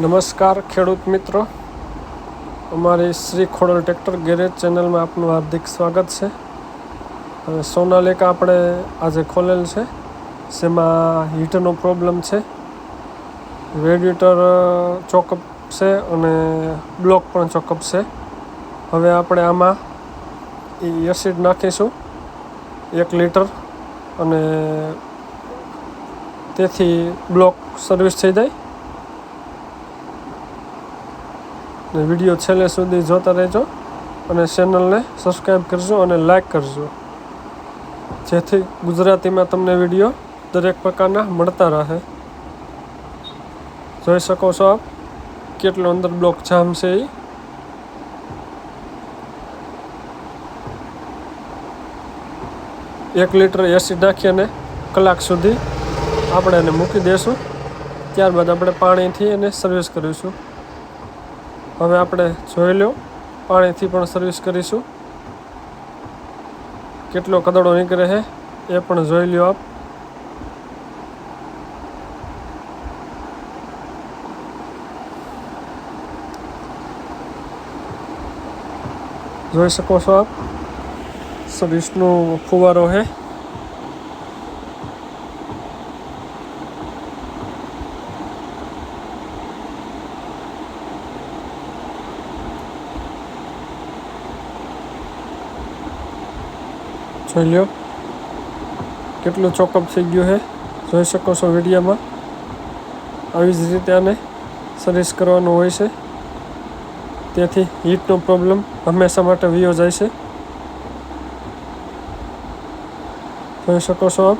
નમસ્કાર ખેડૂત મિત્રો. અમારી શ્રી ખોડલ ટ્રેક્ટર ગેરેજ ચેનલમાં આપનું હાર્દિક સ્વાગત છે. હવે સોનાલિકા આપણે આજે ખોલેલ છે, જેમાં હીટનો પ્રોબ્લેમ છે. રેડિએટર ચોકઅપ છે અને બ્લોક પણ ચોકઅપ છે. હવે આપણે આમાં એ એસિડ નાખીશું, એક લીટર, અને તેથી બ્લોક સર્વિસ થઈ જાય. ને વીડિયો છેલ્લે સુધી જોતા રહેજો અને ચેનલને સબસ્ક્રાઈબ કરજો અને લાઈક કરજો. જેથી ગુજરાતીમાં તમને વીડિયો દરેક પ્રકારના મળતા રહે. જોઈ શકો છો આપ કેટલો અંદર બ્લોક જામ છે એ એક લીટર એસી નાખી અને કલાક સુધી આપણે એને મૂકી દઈશું ત્યારબાદ આપણે પાણીથી એને સર્વિસ કરીશું. હવે આપણે જોઈ લો પાણીથી પણ સર્વિસ કરીશું. કેટલો કદડો નીકળે છે, એ પણ જોઈ લ્યો આપ. જોઈ શકો છો આપ. સર્વિસનો ફુવારો છે. જોઈ લ્યો કેટલું ચોકઅપ થઈ ગયું છે? જોઈ શકો છો વિડીયોમાં. આવી જ રીતે આને સર્વિસ કરવાનું હોય છે. તેથી હીટનો પ્રોબ્લેમ હંમેશા માટે વિયો જાય છે. જોઈ શકો છો આપ.